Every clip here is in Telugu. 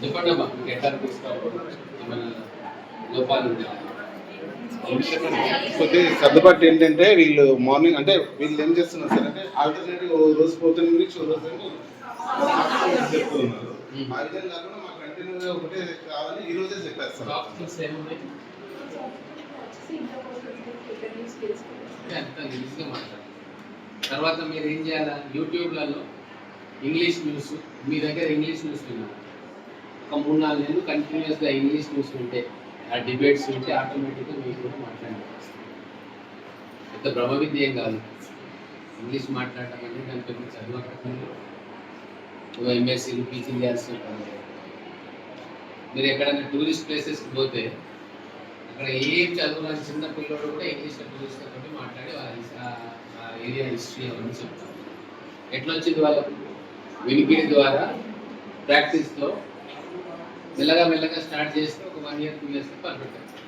చెప్పండి అమ్మా మీకు ఎట్లా అనిపిస్తావు ఏమైనా లోపాలు కొద్ది సర్దుబాటు ఏంటంటే వీళ్ళు మార్నింగ్ అంటే వీళ్ళు ఏం చేస్తున్నారు సార్ అంటే ఆల్టర్నేటివ్ ఓ రోజు పోతుంది ఇంగ్లీష్ ఓ రోజు చెప్తున్నారు ఆ విధంగా కాకుండా మాకు కంటిన్యూగా ఒకటే కావాలి ఈ రోజే చెప్పేస్తారు తర్వాత మీరు ఏం చేయాలా? యూట్యూబ్లలో ఇంగ్లీష్ న్యూస్ మీ దగ్గర ఇంగ్లీష్ న్యూస్ విన్నారు? ఒక మూడు నాలుగు నెలలు కంటిన్యూస్గా ఇంగ్లీష్ న్యూస్ ఉంటే ఆ డిబేట్స్ ఉంటే ఆటోమేటిక్గా మీరు కూడా మాట్లాడడం ఎంత పెద్ద విద్య ఏం కాదు. ఇంగ్లీష్ మాట్లాడటం అంటే దాని పెద్ద చదవకపోతే ఎంఎస్సీలు పీజీ చేయాల్సిన పని మీరు ఎక్కడైనా టూరిస్ట్ ప్లేసెస్కి పోతే అక్కడ ఏం చదువు చిన్న పిల్లోడు కూడా ఇంగ్లీష్లో టూరిస్ట్లతో మాట్లాడి వాళ్ళ ఆ- ఆ ఏరియా హిస్టరీ అవన్నీ చెప్తారు ఎట్లా వచ్చింది వాళ్ళకు? వినికిడి ద్వారా ప్రాక్టీస్తో మెల్లగా మెల్లగా స్టార్ట్ చేస్తే ఒక one year two years perfect అవుతుంది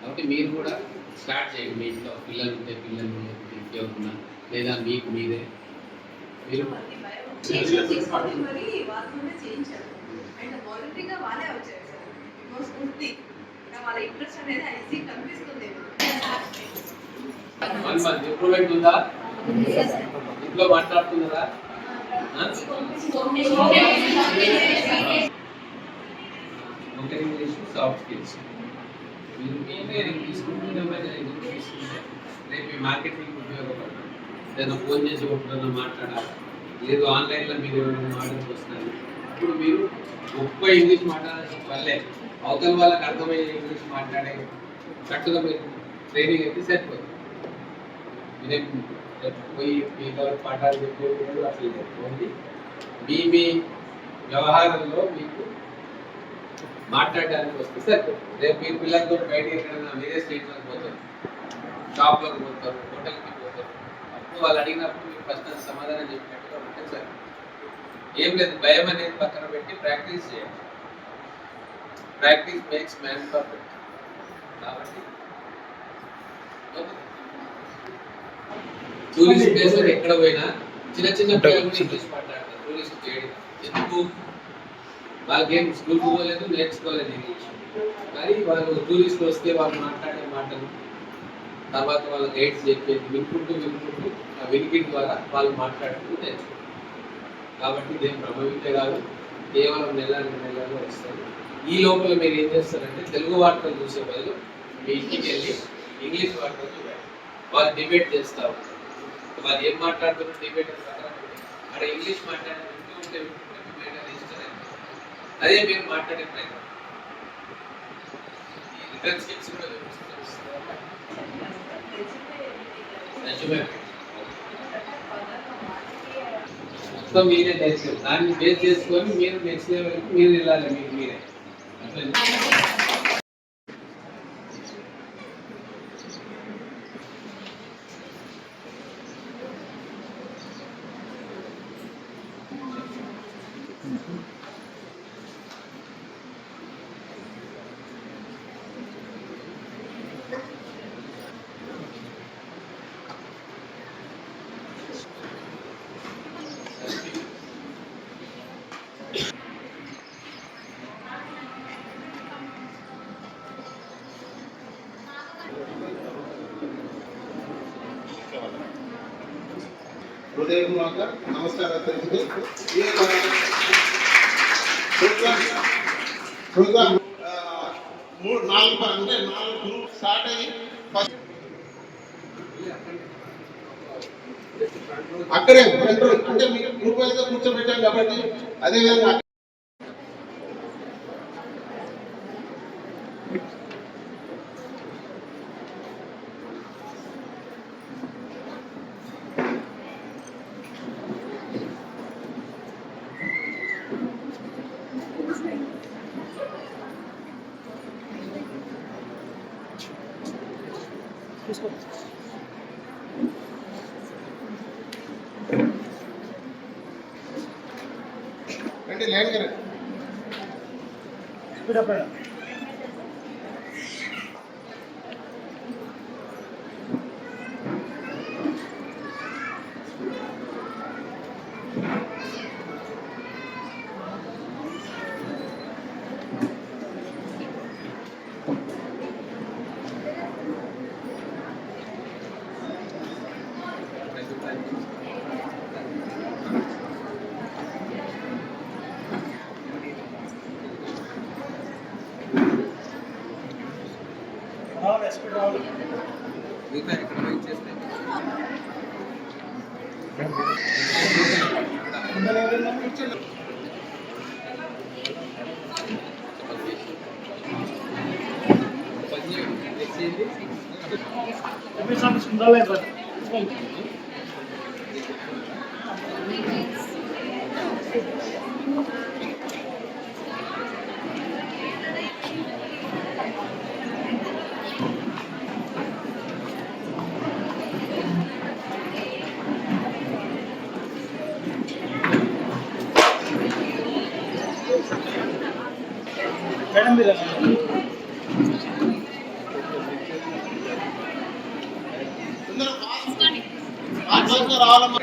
కాబట్టి మీరు కూడా స్టార్ట్ చేయండి మీ ఇంట్లో పిల్లలు ఉంటే పిల్లలు లేకపోతే ఇంకెవరున్నా లేదా మీకు మీరే మీరు తీసుకొని మరి వాళ్ళతోనే చేయించారు అండ్ వాలంటరీగా వాళ్ళే వచ్చారు సార్ బికాస్ కుర్తి వాళ్ళ ఇంట్రెస్ట్ అనేది ఐసీ కనిపిస్తుంది వన్ మంత్ ఇంప్రూవ్మెంట్ ఉందా ఇంట్లో మాట్లాడుతున్నారా ఆ? ఒకటి ఇంగ్లీష్ సాఫ్ట్ స్కిల్స్ మీరు తీసుకుంటే ఇంగ్లీష్ తీసుకుంటే రేపు మీ మార్కెటింగ్ ఉపయోగపడతాం ఏదైనా ఫోన్ చేసి ఒకరితో మాట్లాడాలి? లేదు ఆన్లైన్లో మీరు ఏమైనా ఆర్డర్స్ వస్తారు ఇప్పుడు మీరు గొప్ప ఇంగ్లీష్ మాట్లాడాల్సిన వల్లే అవతల వాళ్ళకి అర్థమయ్యే ఇంగ్లీష్ మాట్లాడే చక్కగా మీరు ట్రైనింగ్ అయితే సరిపోతుంది. మీరేం పోయి మీ ఎవరు పాఠాలు చెప్పేది అసలు ఓన్లీ మీ మీ వ్యవహారంలో మీకు మాట్లాడడానికి వస్తే సరిపోతుంది రేపు మీరు పిల్లలతో బయటికి ఎక్కడైనా వేరే స్టేట్లోకి పోతారు షాప్లోకి పోతారు హోటల్కి పోతారు అప్పుడు వాళ్ళు అడిగినప్పుడు మీరు ఫస్ట్ సమాధానం చెప్పినట్టుగా ఉంటే సరే. ఏం లేదు భయం అనేది పక్కన పెట్టి ప్రాక్టీస్ చేయండి. ప్రాక్టీస్ మేక్స్ మ్యాన్ పర్ఫెక్ట్ కాబట్టి టూరిస్ట్ ప్లేస్ ఎక్కడ పోయినా చిన్న చిన్న పిల్లలు ఇంగ్లీష్ మాట్లాడతారు టూరిస్ట్ చేయడం ఎందుకు? వాళ్ళకేం స్కూల్ పోలేదు నేర్చుకోలేదు ఇంగ్లీష్ కానీ వాళ్ళు టూరిస్ట్ వస్తే వాళ్ళు మాట్లాడే మాటలు తర్వాత వాళ్ళ గైడ్స్ చెప్పేది వినుకుంటూ వినుకుంటూ ఆ వినికిడి ద్వారా వాళ్ళు మాట్లాడుతూ నేర్చుకుంటారు కాబట్టి ఇదేం ప్రభావితే కాదు కేవలం నెల రెండు నెలల్లో వస్తుంది ఈ లోపల మీరు ఏం చేస్తారంటే తెలుగు వార్తలు చూసే బదులు మీ ఇంటికి వెళ్ళి ఇంగ్లీష్ వార్తలు చూడండి వాళ్ళు డిబేట్ చేస్తారు వాళ్ళు ఏం మాట్లాడుతున్నారు డిబేట్ అక్కడ ఇంగ్లీష్ మాట్లాడే ఉంటే వింటూ ఉంటే మీ మైండ్ రిజిస్టర్ అయిపోతుంది అదే మీరు మాట్లాడే ప్రయత్నం రిటర్న్ స్కిల్స్ కూడా నిజమే మీరే నేర్చుకోరు దాన్ని బేస్ చేసుకొని మీరు నెక్స్ట్ లెవెల్ మీరు వెళ్ళాలి మీరు మీరే. నమస్కారాలు తెలుపుతూ ఈ మూడు నాలుగు అంటే నాలుగు గ్రూప్ స్టార్ట్ అయ్యి ఫస్ట్ అక్కడే అంటే మీకు గ్రూప్ వైజ్గా కూర్చోబెట్టాం కాబట్టి అదే విధంగా అంటే లేని గారు కూర్చోండి ఎప్పుడు సంబంధించి ఉండాలి మేడం మీరు రావాలమ్మా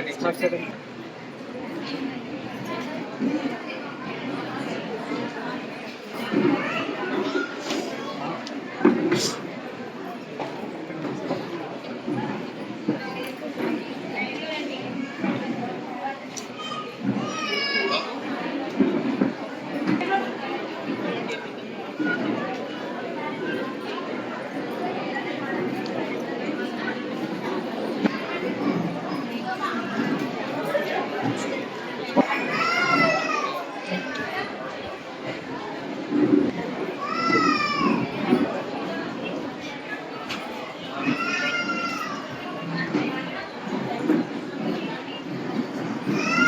Yeah.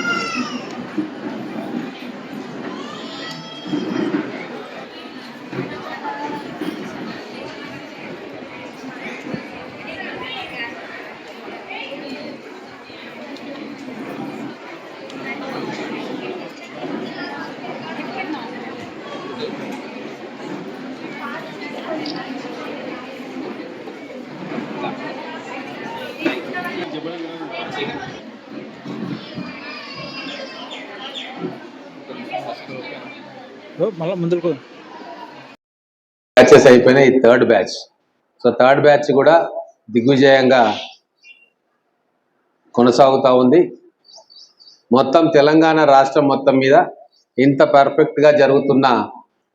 మళ్ళీ ముందుకు బ్యాచెస్ అయిపోయినాయి third batch so third batch కూడా దిగ్విజయంగా కొనసాగుతూ ఉంది. మొత్తం తెలంగాణ రాష్ట్రం మొత్తం మీద ఇంత పర్ఫెక్ట్గా జరుగుతున్న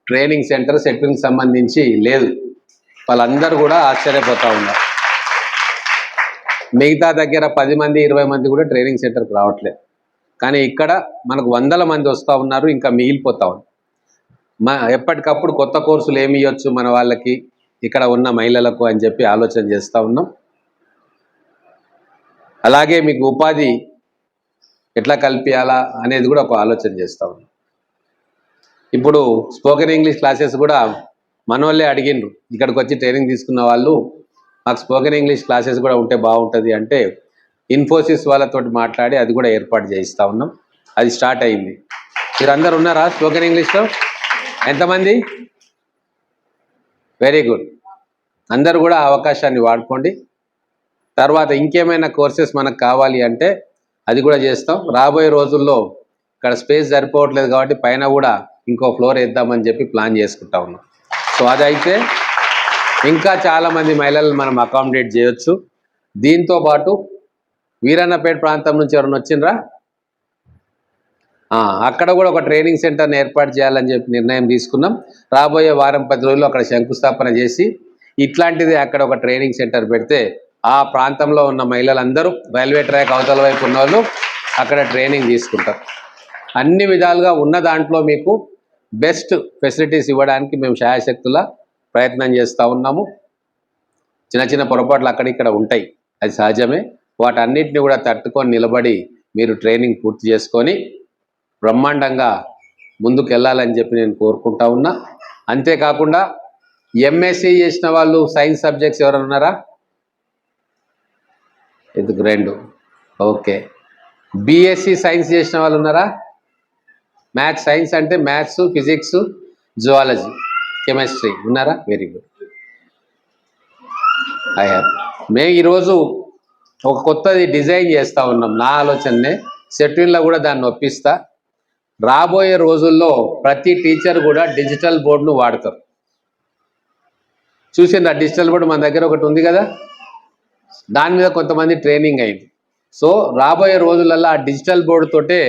ట్రైనింగ్ సెంటర్ సెట్టింగ్ సంబంధించి లేదు. వాళ్ళందరూ కూడా ఆశ్చర్యపోతూ ఉన్నారు. మిగతా దగ్గర పది మంది ఇరవై మంది కూడా ట్రైనింగ్ సెంటర్కి రావట్లేదు. కానీ ఇక్కడ మనకు వందల మంది వస్తూ ఉన్నారు ఇంకా మిగిలిపోతా ఉంది. మా ఎప్పటికప్పుడు కొత్త కోర్సులు ఏమి ఇవ్వచ్చు మన వాళ్ళకి? ఇక్కడ ఉన్న మహిళలకు అని చెప్పి ఆలోచన చేస్తూ ఉన్నాం. అలాగే మీకు ఉపాధి ఎట్లా కల్పించాలా అనేది కూడా ఒక ఆలోచన చేస్తూ ఉన్నాం. ఇప్పుడు స్పోకెన్ ఇంగ్లీష్ క్లాసెస్ కూడా మన వాళ్ళే అడిగిండ్రు. ఇక్కడికి వచ్చి ట్రైనింగ్ తీసుకున్న వాళ్ళు మాకు స్పోకెన్ ఇంగ్లీష్ క్లాసెస్ కూడా ఉంటే బాగుంటుంది అంటే ఇన్ఫోసిస్ వాళ్ళతో మాట్లాడి అది కూడా ఏర్పాటు చేయిస్తూ ఉన్నాం. అది స్టార్ట్ అయింది. మీరందరు ఉన్నారా స్పోకెన్ ఇంగ్లీష్లో? ఎంతమంది? వెరీ గుడ్ అందరూ కూడా అవకాశాన్ని వాడుకోండి. తర్వాత ఇంకేమైనా కోర్సెస్ మనకు కావాలి అంటే అది కూడా చేస్తాం. రాబోయే రోజుల్లో ఇక్కడ స్పేస్ సరిపోవట్లేదు కాబట్టి పైన కూడా ఇంకో ఫ్లోర్ వేద్దామని చెప్పి ప్లాన్ చేసుకుంటా ఉన్నాం. సో అదైతే ఇంకా చాలామంది మహిళలు మనం అకామిడేట్ చేయొచ్చు. దీంతో పాటు వీరన్నపేట ప్రాంతం నుంచి ఎవరైనా వచ్చిండ్రా? అక్కడ కూడా ఒక ట్రైనింగ్ సెంటర్ని ఏర్పాటు చేయాలని చెప్పి నిర్ణయం తీసుకున్నాం. రాబోయే వారం పది రోజులు అక్కడ శంకుస్థాపన చేసి ఇట్లాంటిది అక్కడ ఒక ట్రైనింగ్ సెంటర్ పెడితే ఆ ప్రాంతంలో ఉన్న మహిళలందరూ రైల్వే ట్రాక్ అవతల వైపు ఉన్న వాళ్ళు అక్కడ ట్రైనింగ్ తీసుకుంటారు. అన్ని విధాలుగా ఉన్న దాంట్లో మీకు బెస్ట్ ఫెసిలిటీస్ ఇవ్వడానికి మేము శాయశక్తుల ప్రయత్నం చేస్తూ ఉన్నాము. చిన్న చిన్న పొరపాట్లు అక్కడిక్కడ ఉంటాయి. అది సహజమే. వాటన్నిటిని కూడా తట్టుకొని నిలబడి మీరు ట్రైనింగ్ పూర్తి చేసుకొని బ్రహ్మాండంగా ముందుకు వెళ్ళాలని చెప్పి నేను కోరుకుంటా ఉన్నా. అంతేకాకుండా ఎంఎస్సీ చేసిన వాళ్ళు సైన్స్ సబ్జెక్ట్స్ ఎవరైనా ఉన్నారా? ఎందుకు రెండు? ఓకే. బీఎస్సీ సైన్స్ చేసిన వాళ్ళు ఉన్నారా? మ్యాథ్స్ సైన్స్ అంటే మ్యాథ్స్ ఫిజిక్స్ జువాలజీ కెమిస్ట్రీ ఉన్నారా? వెరీ గుడ్ ఐ హ్యావ్ మేము ఈరోజు ఒక కొత్తది డిజైన్ చేస్తూ ఉన్నాం. నా ఆలోచననే. సెట్విన్లో కూడా దాన్ని ఒప్పిస్తా. రాబోయే రోజుల్లో ప్రతి టీచర్ కూడా డిజిటల్ బోర్డును వాడతారు. చూసిండ్రా డిజిటల్ బోర్డు మన దగ్గర ఒకటి ఉంది కదా? దాని మీద కొంతమంది ట్రైనింగ్ అయింది. సో రాబోయే రోజులలో ఆ డిజిటల్ బోర్డుతోటే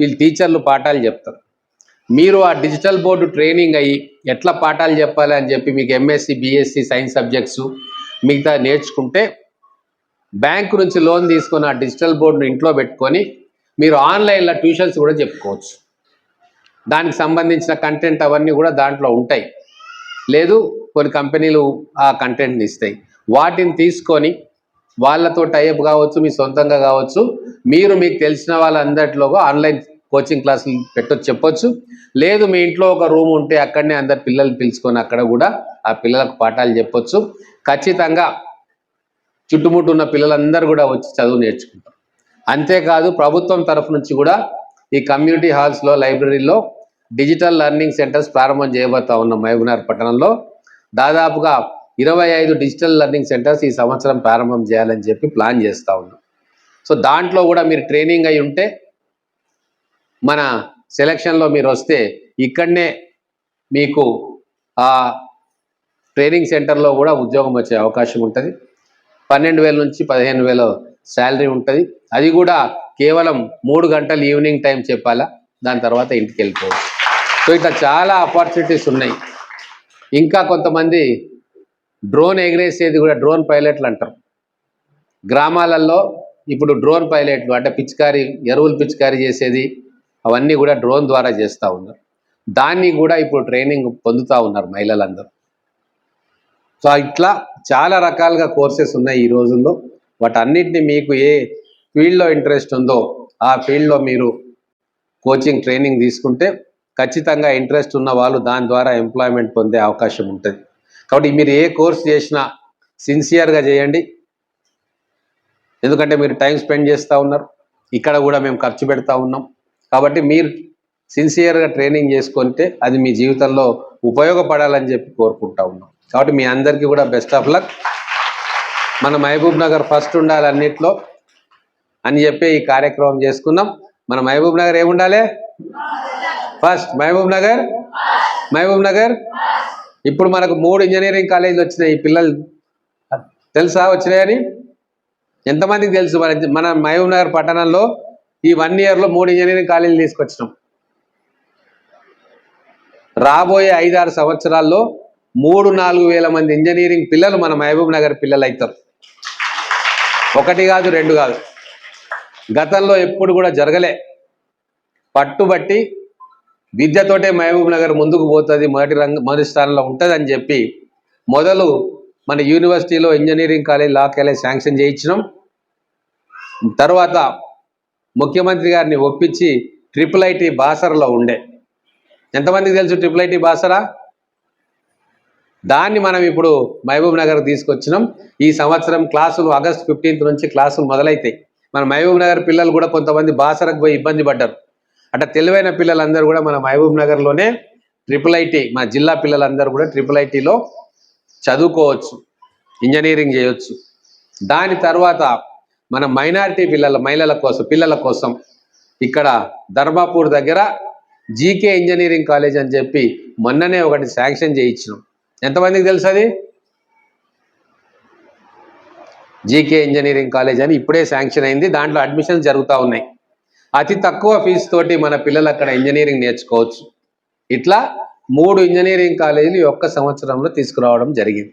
వీళ్ళు టీచర్లు పాఠాలు చెప్తారు. మీరు ఆ డిజిటల్ బోర్డు ట్రైనింగ్ అయ్యి ఎట్లా పాఠాలు చెప్పాలి అని చెప్పి మీకు ఎంఎస్సి బిఎస్సి సైన్స్ సబ్జెక్ట్స్ మిగతా నేర్చుకుంటే బ్యాంకు నుంచి లోన్ తీసుకొని ఆ డిజిటల్ బోర్డును ఇంట్లో పెట్టుకొని మీరు ఆన్లైన్లో ట్యూషన్స్ కూడా చెప్పుకోవచ్చు. దానికి సంబంధించిన కంటెంట్ అవన్నీ కూడా దాంట్లో ఉంటాయి. లేదు కొన్ని కంపెనీలు ఆ కంటెంట్ని ఇస్తాయి. వాటిని తీసుకొని వాళ్ళతో టైప్ కావచ్చు మీ సొంతంగా కావచ్చు మీరు మీకు తెలిసిన వాళ్ళందరిలో ఆన్లైన్ కోచింగ్ క్లాసులు పెట్టొచ్చు చెప్పొచ్చు. లేదు మీ ఇంట్లో ఒక రూమ్ ఉంటే అక్కడనే అందరు పిల్లల్ని పిలుచుకొని అక్కడ కూడా ఆ పిల్లలకు పాఠాలు చెప్పొచ్చు. ఖచ్చితంగా చుట్టుముట్టు ఉన్న పిల్లలందరూ కూడా వచ్చి చదువు నేర్చుకుంటారు. అంతేకాదు ప్రభుత్వం తరఫు నుంచి కూడా ఈ కమ్యూనిటీ హాల్స్లో లైబ్రరీలో డిజిటల్ లెర్నింగ్ సెంటర్స్ ప్రారంభం చేయబోతా ఉన్న మహబూబ్నగర్ పట్టణంలో దాదాపుగా ఇరవై ఐదు డిజిటల్ లెర్నింగ్ సెంటర్స్ ఈ సంవత్సరం ప్రారంభం చేయాలని చెప్పి ప్లాన్ చేస్తూ ఉన్నాం. సో దాంట్లో కూడా మీరు ట్రైనింగ్ అయి ఉంటే మన సెలక్షన్లో మీరు వస్తే ఇక్కడనే మీకు ఆ ట్రైనింగ్ సెంటర్లో కూడా ఉద్యోగం వచ్చే అవకాశం ఉంటుంది. పన్నెండు వేల నుంచి పదిహేను వేల శాలరీ ఉంటుంది. అది కూడా కేవలం మూడు గంటలు ఈవినింగ్ టైం చెప్పాలా? దాని తర్వాత ఇంటికి వెళ్ళిపోవచ్చు సో ఇట్లా చాలా ఆపర్చునిటీస్ ఉన్నాయి. ఇంకా కొంతమంది డ్రోన్ ఎగిరేసేది కూడా డ్రోన్ పైలట్లు అంటారు. గ్రామాలలో ఇప్పుడు డ్రోన్ పైలట్లు అంటే పిచికారి ఎరువులు పిచికారి చేసేది అవన్నీ కూడా డ్రోన్ ద్వారా చేస్తూ ఉన్నారు. దాన్ని కూడా ఇప్పుడు ట్రైనింగ్ పొందుతూ ఉన్నారు మహిళలందరూ. సో ఇట్లా చాలా రకాలుగా కోర్సెస్ ఉన్నాయి ఈ రోజుల్లో. వాటన్నిటిని మీకు ఏ ఫీల్డ్లో ఇంట్రెస్ట్ ఉందో ఆ ఫీల్డ్లో మీరు కోచింగ్ ట్రైనింగ్ తీసుకుంటే ఖచ్చితంగా ఇంట్రెస్ట్ ఉన్న వాళ్ళు దాని ద్వారా ఎంప్లాయ్మెంట్ పొందే అవకాశం ఉంటుంది. కాబట్టి మీరు ఏ కోర్స్ చేసినా సిన్సియర్గా చేయండి. ఎందుకంటే మీరు టైం స్పెండ్ చేస్తూ ఉన్నారు. ఇక్కడ కూడా మేము ఖర్చు పెడతా ఉన్నాం. కాబట్టి మీరు సిన్సియర్గా ట్రైనింగ్ చేసుకుంటే అది మీ జీవితంలో ఉపయోగపడాలని చెప్పి కోరుకుంటా ఉన్నాం. కాబట్టి మీ అందరికీ కూడా బెస్ట్ ఆఫ్ లక్. మన మహబూబ్ నగర్ ఫస్ట్ ఉండాలన్నిట్లో అని చెప్పి ఈ కార్యక్రమం చేసుకున్నాం మన మహబూబ్ నగర్ ఏముండాలి? ఫస్ట్ మహబూబ్ నగర్. మహబూబ్ నగర్. ఇప్పుడు మనకు మూడు ఇంజనీరింగ్ కాలేజీలు వచ్చినాయి ఈ పిల్లలు. తెలుసా వచ్చినాయని ఎంతమందికి తెలుసు? మన మన మహబూబ్ నగర్ పట్టణంలో ఈ వన్ ఇయర్లో మూడు ఇంజనీరింగ్ కాలేజీలు తీసుకొచ్చినాం. రాబోయే ఐదారు సంవత్సరాల్లో మూడు నాలుగు వేల మంది ఇంజనీరింగ్ పిల్లలు మన మహబూబ్ నగర్ పిల్లలు అవుతారు ఒకటి కాదు రెండు కాదు. గతంలో ఎప్పుడు కూడా జరగలే. పట్టుబట్టి విద్యతోటే మహబూబ్ నగర్ ముందుకు పోతుంది మొదటి రంగ మొదటి స్థానంలో ఉంటుందని చెప్పి మొదలు మన యూనివర్సిటీలో engineering college law college sanction చేయించినాం. తర్వాత ముఖ్యమంత్రి గారిని ఒప్పించి ట్రిపుల్ ఐటీ బాసరలో ఉండే. ఎంతమందికి తెలుసు ట్రిపుల్ ఐటీ బాసరా? దాన్ని మనం ఇప్పుడు మహబూబ్ నగర్ తీసుకొచ్చినాం. ఈ సంవత్సరం క్లాసులు ఆగస్ట్ ఫిఫ్టీన్త్ నుంచి క్లాసులు మొదలైతాయి. మన మహబూబ్ నగర్ పిల్లలు కూడా కొంతమంది బాసరకు పోయి ఇబ్బంది పడ్డారు. అంటే తెలివైన పిల్లలందరూ కూడా మన మహబూబ్ నగర్లోనే ట్రిపుల్ ఐటీ మన జిల్లా పిల్లలందరూ కూడా ట్రిపుల్ ఐటీలో చదువుకోవచ్చు ఇంజనీరింగ్ చేయొచ్చు. దాని తర్వాత మన మైనారిటీ పిల్లల మహిళల కోసం పిల్లల కోసం ఇక్కడ ధర్మాపూర్ దగ్గర జీకే ఇంజనీరింగ్ కాలేజ్ అని చెప్పి మొన్ననే ఒకటి శాంక్షన్ చేయించినాం. ఎంతమందికి తెలుసు అది జీకే ఇంజనీరింగ్ కాలేజ్ అని ఇప్పుడే శాంక్షన్ అయింది. దాంట్లో అడ్మిషన్స్ జరుగుతూ ఉన్నాయి. అతి తక్కువ ఫీజు తోటి మన పిల్లలు అక్కడ ఇంజనీరింగ్ నేర్చుకోవచ్చు. ఇట్లా మూడు ఇంజనీరింగ్ కాలేజీలు ఒక్క సంవత్సరంలో తీసుకురావడం జరిగింది.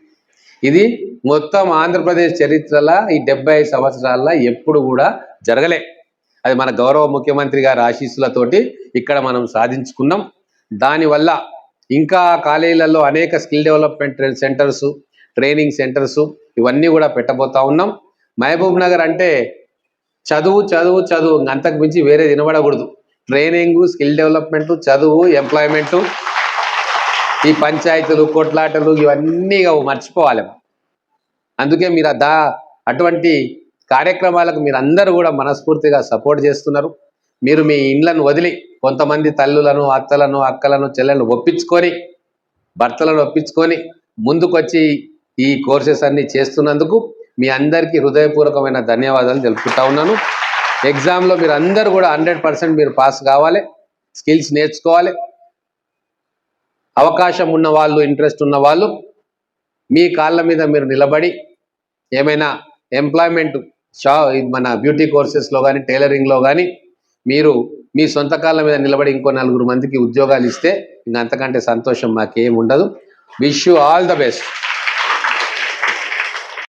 ఇది మొత్తం ఆంధ్రప్రదేశ్ చరిత్రలో ఈ డెబ్బై ఐదు సంవత్సరాల్లో ఎప్పుడు కూడా జరగలే. అది మన గౌరవ ముఖ్యమంత్రి గారి ఆశీస్సులతోటి ఇక్కడ మనం సాధించుకున్నాం. దానివల్ల ఇంకా కాలేజీలలో అనేక skill development centres training centres ఇవన్నీ కూడా పెట్టబోతా ఉన్నాం. మహబూబ్ నగర్ అంటే చదువు చదువు చదువు. అంతకు మించి వేరే వినబడకూడదు. ట్రైనింగ్ స్కిల్ డెవలప్మెంట్ చదువు ఎంప్లాయ్మెంట్. ఈ పంచాయతీలు కొట్లాటలు ఇవన్నీ మర్చిపోవాలి అందుకే మీరు దా అటువంటి కార్యక్రమాలకు మీరు అందరూ కూడా మనస్ఫూర్తిగా సపోర్ట్ చేస్తున్నారు. మీరు మీ ఇండ్లను వదిలి కొంతమంది తల్లులను అత్తలను అక్కలను చెల్లెలను ఒప్పించుకొని భర్తలను ఒప్పించుకొని ముందుకొచ్చి ఈ కోర్సెస్ అన్ని చేస్తున్నందుకు మీ అందరికీ హృదయపూర్వకమైన ధన్యవాదాలు తెలుపుకుంటా ఉన్నాను. ఎగ్జామ్లో మీరు అందరూ కూడా హండ్రెడ్ పర్సెంట్ మీరు పాస్ కావాలి. స్కిల్స్ నేర్చుకోవాలి. అవకాశం ఉన్న వాళ్ళు ఇంట్రెస్ట్ ఉన్న వాళ్ళు మీ కాళ్ళ మీద మీరు నిలబడి ఏమైనా ఎంప్లాయ్మెంట్ షా మన బ్యూటీ కోర్సెస్లో కానీ టైలరింగ్లో కానీ మీరు మీ సొంత కాళ్ళ మీద నిలబడి ఇంకో నలుగురు మందికి ఉద్యోగాలు ఇస్తే ఇంక అంతకంటే సంతోషం మాకేం ఉండదు. Wish you all the best